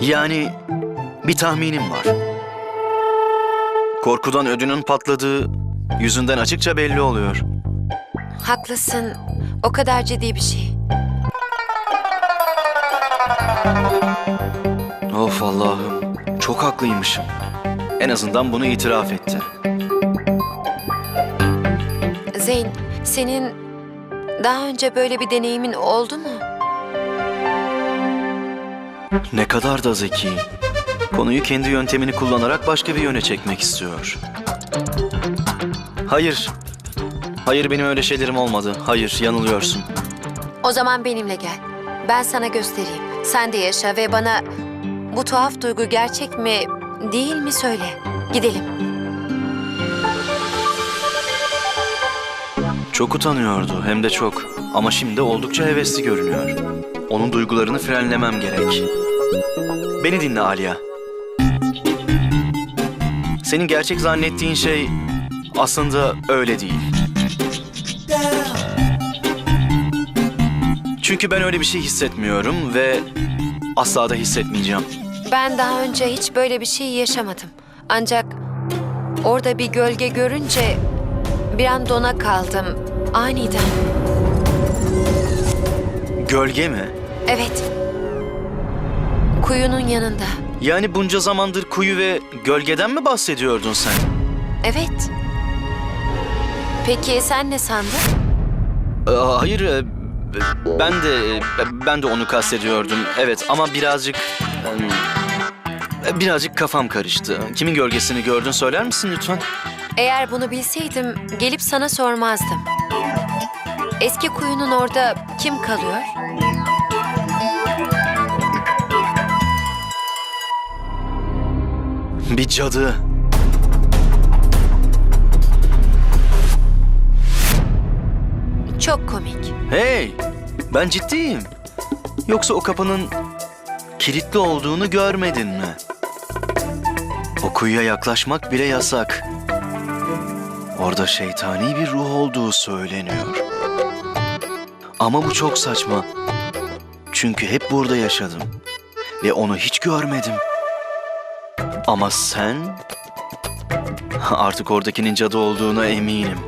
Yani bir tahminim var. Korkudan ödünün patladığı yüzünden açıkça belli oluyor. Haklısın. O kadar ciddi bir şey. Of Allah'ım. Çok haklıymışım. En azından bunu itiraf etti. Zeyn, senin daha önce böyle bir deneyimin oldu mu? Ne kadar da zeki. Konuyu kendi yöntemini kullanarak başka bir yöne çekmek istiyor. Hayır. Hayır benim öyle şeylerim olmadı. Hayır yanılıyorsun. O zaman benimle gel. Ben sana göstereyim. Sen de yaşa ve bana bu tuhaf duygu gerçek mi değil mi söyle. Gidelim. Çok utanıyordu hem de çok. Ama şimdi oldukça hevesli görünüyor. Onun duygularını frenlemem gerek. Beni dinle Aliya. Senin gerçek zannettiğin şey aslında öyle değil. Çünkü ben öyle bir şey hissetmiyorum ve asla da hissetmeyeceğim. Ben daha önce hiç böyle bir şey yaşamadım. Ancak orada bir gölge görünce bir an dona kaldım. Aniden. Gölge mi? Evet. Kuyunun yanında. Yani bunca zamandır kuyu ve gölgeden mi bahsediyordun sen? Evet. Peki sen ne sandın? Aa, Hayır, e, ben de ben de onu kastediyordum. Evet ama birazcık e, birazcık kafam karıştı. Kimin gölgesini gördün söyler misin lütfen? Eğer bunu bilseydim gelip sana sormazdım. Eski kuyunun orada kim kalıyor? Bir cadı. Çok komik. Hey, ben ciddiyim. Yoksa o kapının kilitli olduğunu görmedin mi? O kuyuya yaklaşmak bile yasak. Orada şeytani bir ruh olduğu söyleniyor. Ama bu çok saçma. Çünkü hep burada yaşadım ve onu hiç görmedim. Ama sen artık oradakinin cadı olduğuna eminim.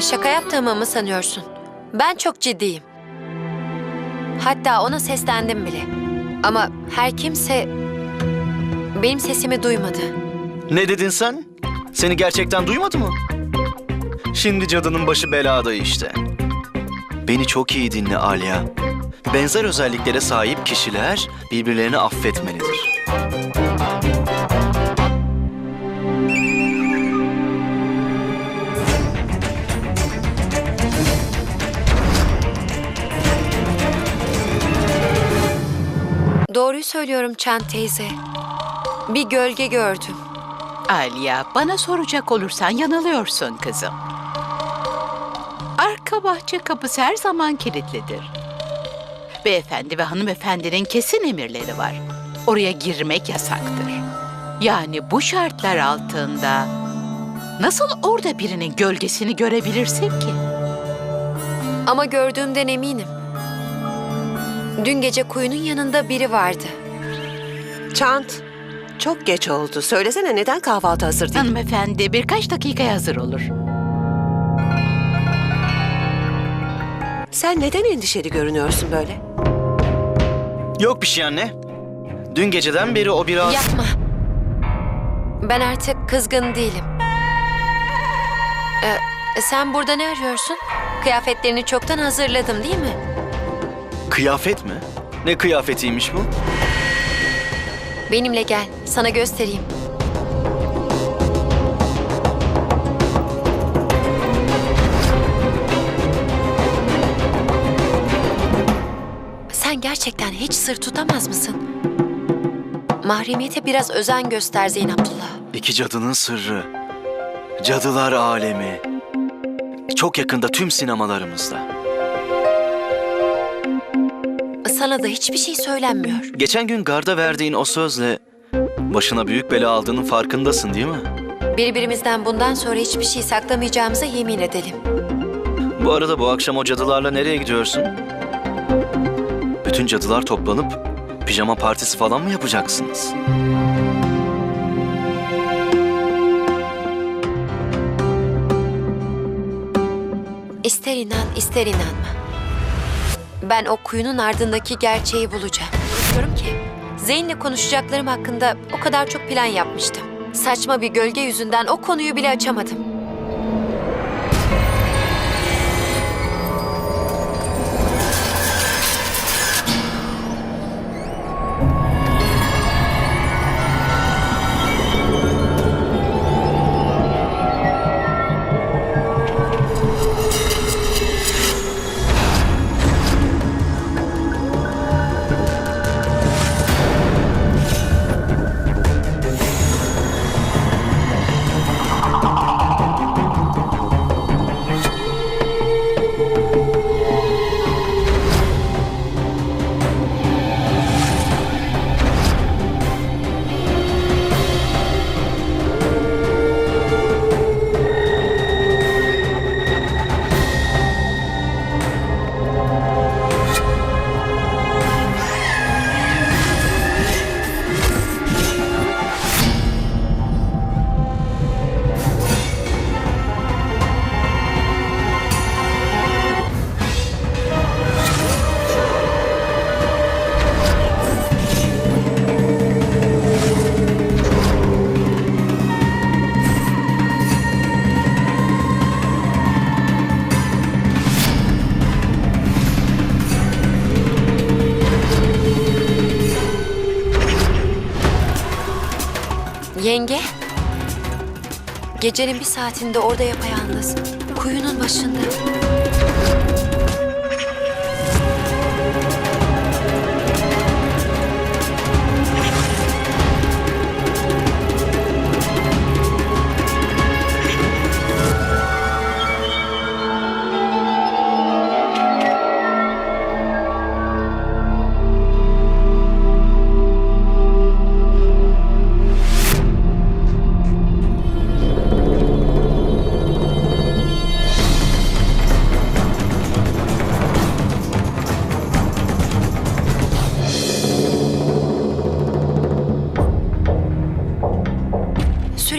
Şaka yaptığımı mı sanıyorsun? Ben çok ciddiyim. Hatta ona seslendim bile. Ama her kimse benim sesimi duymadı. Ne dedin sen? Seni gerçekten duymadı mı? Şimdi cadının başı belada işte. Beni çok iyi dinle Alya. Benzer özelliklere sahip kişiler birbirlerini affetmelidir. Doğruyu söylüyorum Çan teyze. Bir gölge gördüm. Aliya, bana soracak olursan yanılıyorsun kızım. Arka bahçe kapısı her zaman kilitlidir. Beyefendi ve hanımefendinin kesin emirleri var. Oraya girmek yasaktır. Yani bu şartlar altında nasıl orada birinin gölgesini görebilirsin ki? Ama gördüğümden eminim. Dün gece kuyunun yanında biri vardı. Çant, çok geç oldu. Söylesene neden kahvaltı hazır değil? Hanımefendi birkaç dakikaya hazır olur. Sen neden endişeli görünüyorsun böyle? Yok bir şey anne. Dün geceden beri o biraz... Yapma. Ben artık kızgın değilim. Ee, sen burada ne arıyorsun? Kıyafetlerini çoktan hazırladım değil mi? Kıyafet mi? Ne kıyafetiymiş bu? Benimle gel, sana göstereyim. Gerçekten hiç sır tutamaz mısın? Mahremiyete biraz özen göster Zeyn Abdullah. İki cadının sırrı. Cadılar alemi. Çok yakında tüm sinemalarımızda. Sana da hiçbir şey söylenmiyor. Geçen gün garda verdiğin o sözle başına büyük bela aldığının farkındasın değil mi? Birbirimizden bundan sonra hiçbir şey saklamayacağımıza yemin edelim. Bu arada bu akşam o cadılarla nereye gidiyorsun? Bütün cadılar toplanıp pijama partisi falan mı yapacaksınız? İster inan, ister inanma. Ben o kuyunun ardındaki gerçeği bulacağım. Diyorum ki, Zeyn'le konuşacaklarım hakkında o kadar çok plan yapmıştım. Saçma bir gölge yüzünden o konuyu bile açamadım. Gecenin bir saatinde orada yapayalnız, kuyunun başında.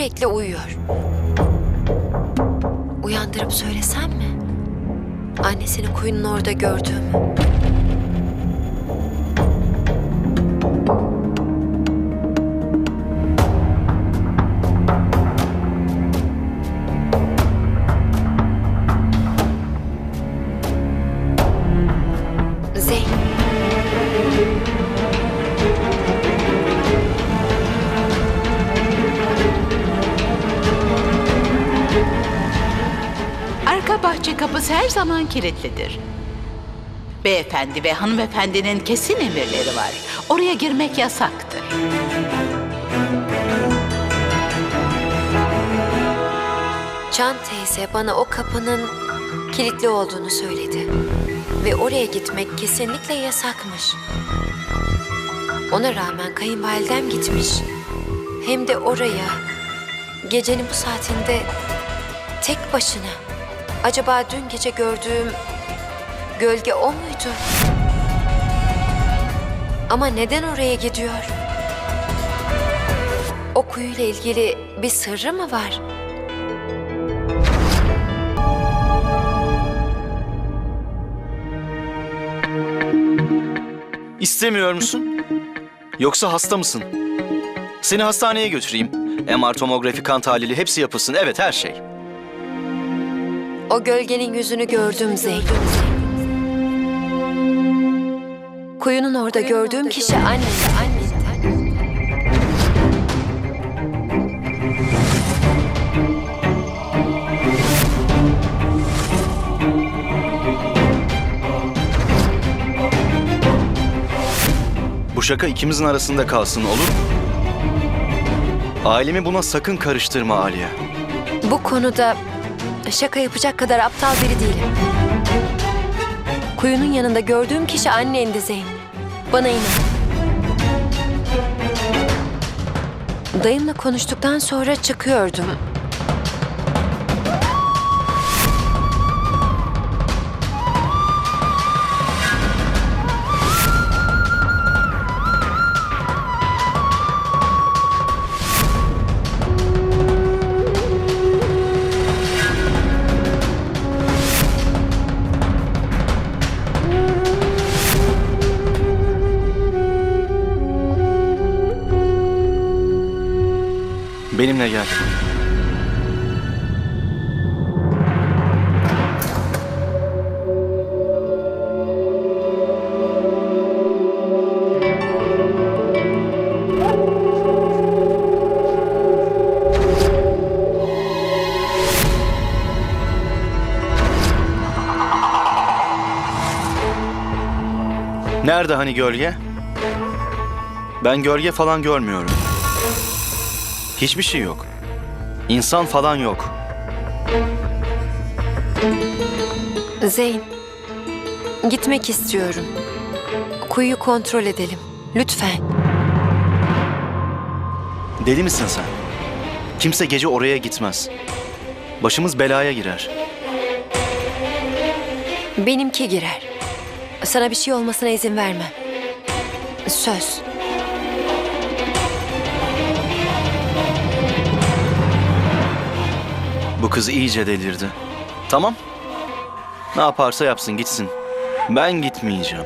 Sürekli uyuyor. Uyandırıp söylesem mi? Annesini kuyunun orada gördüğümü. Arka bahçe kapısı her zaman kilitlidir. Beyefendi ve hanımefendinin kesin emirleri var. Oraya girmek yasaktır. Can teyze bana o kapının kilitli olduğunu söyledi. Ve oraya gitmek kesinlikle yasakmış. Ona rağmen kayınvalidem gitmiş. Hem de oraya. Gecenin bu saatinde tek başına. Acaba dün gece gördüğüm gölge o muydu? Ama neden oraya gidiyor? O kuyuyla ilgili bir sırrı mı var? İstemiyor musun? Yoksa hasta mısın? Seni hastaneye götüreyim. MR tomografi, kan tahlili hepsi yapılsın. Evet her şey. O gölgenin yüzünü gördüm Zeyn. Kuyunun orada gördüğüm kişi annem. Bu şaka ikimizin arasında kalsın olur mu? Ailemi buna sakın karıştırma Aliye. Bu konuda şaka yapacak kadar aptal biri değilim. Kuyunun yanında gördüğüm kişi annendi Zeyn. Bana inan. Dayımla konuştuktan sonra çıkıyordum. Benimle gel. Nerede hani gölge? Ben gölge falan görmüyorum. Hiçbir şey yok. İnsan falan yok. Zeyn, gitmek istiyorum. Kuyuyu kontrol edelim. Lütfen. Deli misin sen? Kimse gece oraya gitmez. Başımız belaya girer. Benimki girer. Sana bir şey olmasına izin vermem. Söz. Bu kız iyice delirdi. Tamam. Ne yaparsa yapsın gitsin. Ben gitmeyeceğim.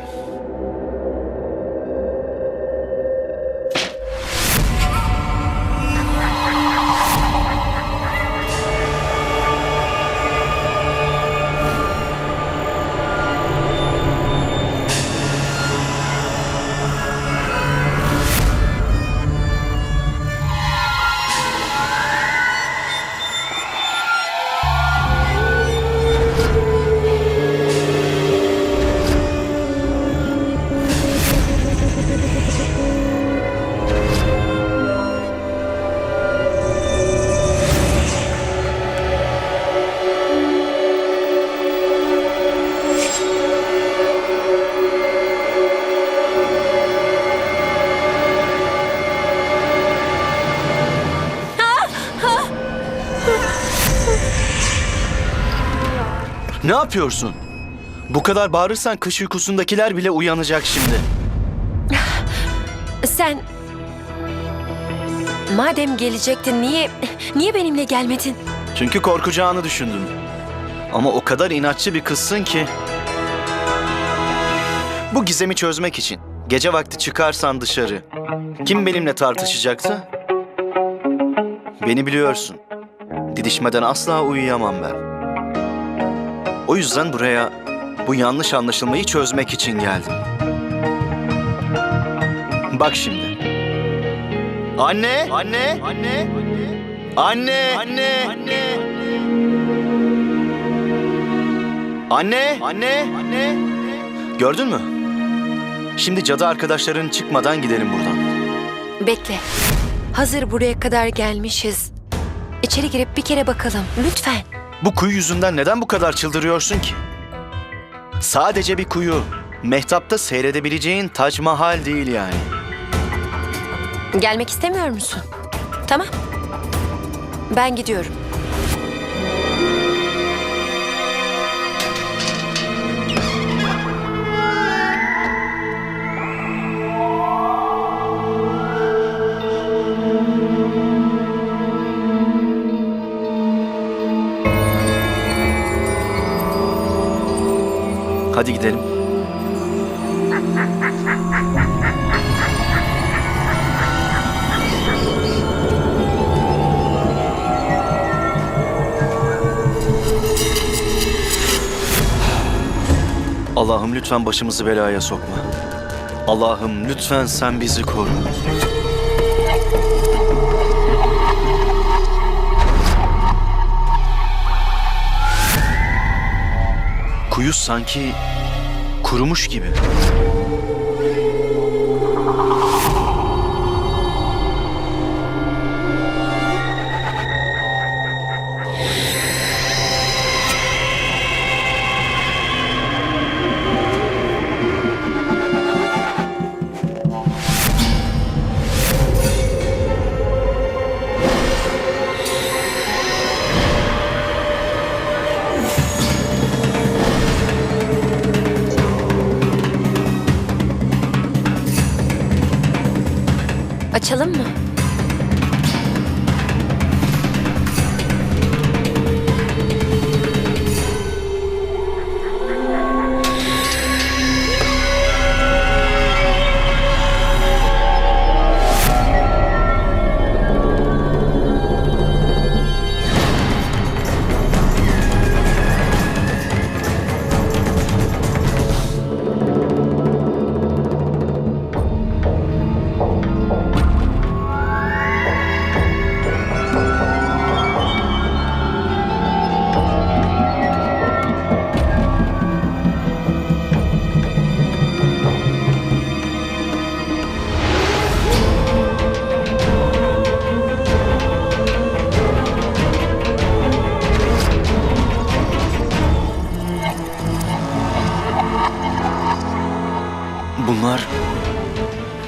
Ne yapıyorsun? Bu kadar bağırırsan kış uykusundakiler bile uyanacak şimdi. Sen... Madem gelecektin niye... Niye benimle gelmedin? Çünkü korkacağını düşündüm. Ama o kadar inatçı bir kızsın ki. Bu gizemi çözmek için gece vakti çıkarsan dışarı kim benimle tartışacaktı? Beni biliyorsun. Didişmeden asla uyuyamam ben. O yüzden buraya bu yanlış anlaşılmayı çözmek için geldim. Bak şimdi. Anne! Anne! Anne! Anne! Anne! Anne! Anne! Anne! Anne! Gördün mü? Şimdi cadı arkadaşların çıkmadan gidelim buradan. Bekle. Hazır buraya kadar gelmişiz. İçeri girip bir kere bakalım. Lütfen. Bu kuyu yüzünden neden bu kadar çıldırıyorsun ki? Sadece bir kuyu. Mehtapta seyredebileceğin Tac Mahal değil yani. Gelmek istemiyor musun? Tamam. Ben gidiyorum. Hadi gidelim. Allah'ım lütfen başımızı belaya sokma. Allah'ım lütfen sen bizi koru. Kuyu sanki kurumuş gibi. Açalım mı?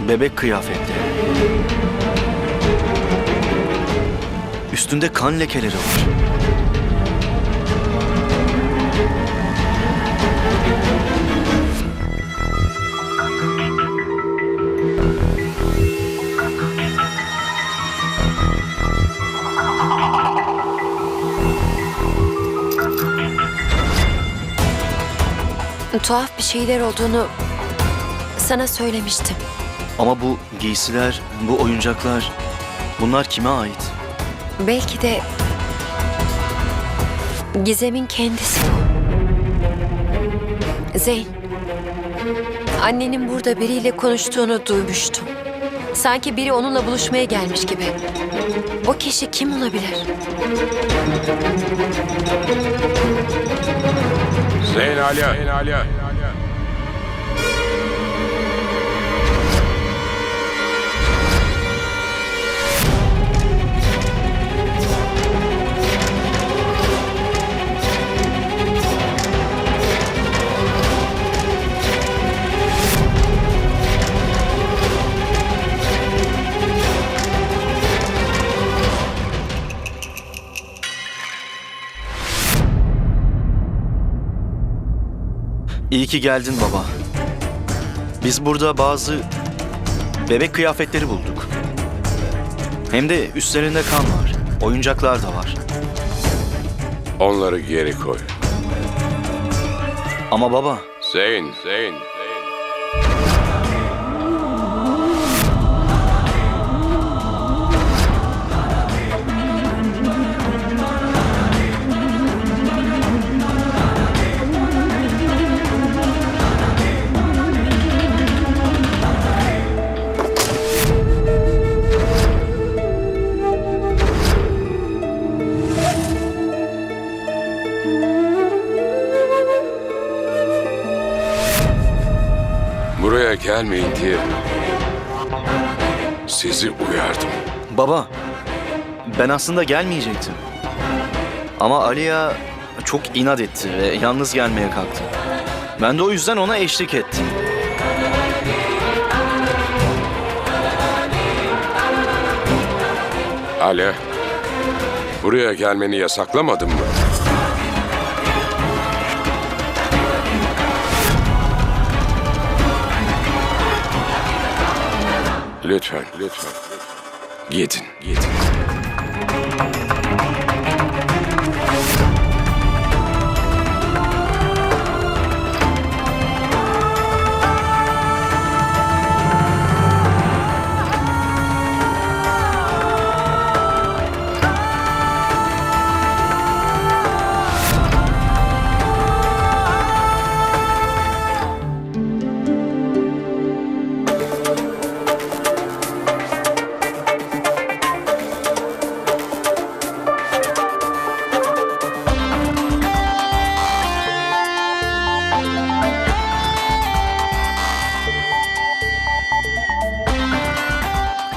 Bebek kıyafetleri. Üstünde kan lekeleri var. Tuhaf bir şeyler olduğunu sana söylemiştim. Ama bu giysiler, bu oyuncaklar bunlar kime ait? Belki de Gizem'in kendisi bu. Zeyn, annenin burada biriyle konuştuğunu duymuştum. Sanki biri onunla buluşmaya gelmiş gibi. O kişi kim olabilir? Zeyn Alya. Zeyn Alya. İyi ki geldin baba. Biz burada bazı bebek kıyafetleri bulduk. Hem de üstlerinde kan var. Oyuncaklar da var. Onları geri koy. Ama baba, Zeyn. Zeyn. Buraya gelmeyin diye sizi uyardım. baba. Ben aslında gelmeyecektim. Ama Aliya çok inat etti ve yalnız gelmeye kalktı. Ben de o yüzden ona eşlik ettim. Alya. Buraya gelmeni yasaklamadım mı? Lütfen, lütfen. Gidin, gidin.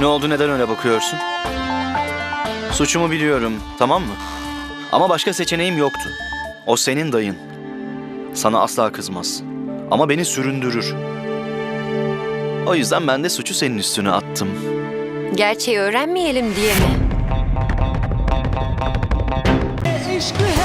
Ne oldu neden öyle bakıyorsun? Suçumu biliyorum tamam mı? Ama başka seçeneğim yoktu. O senin dayın. Sana asla kızmaz. Ama beni süründürür. O yüzden ben de suçu senin üstüne attım. Gerçeği öğrenmeyelim diye mi? E, Eşkı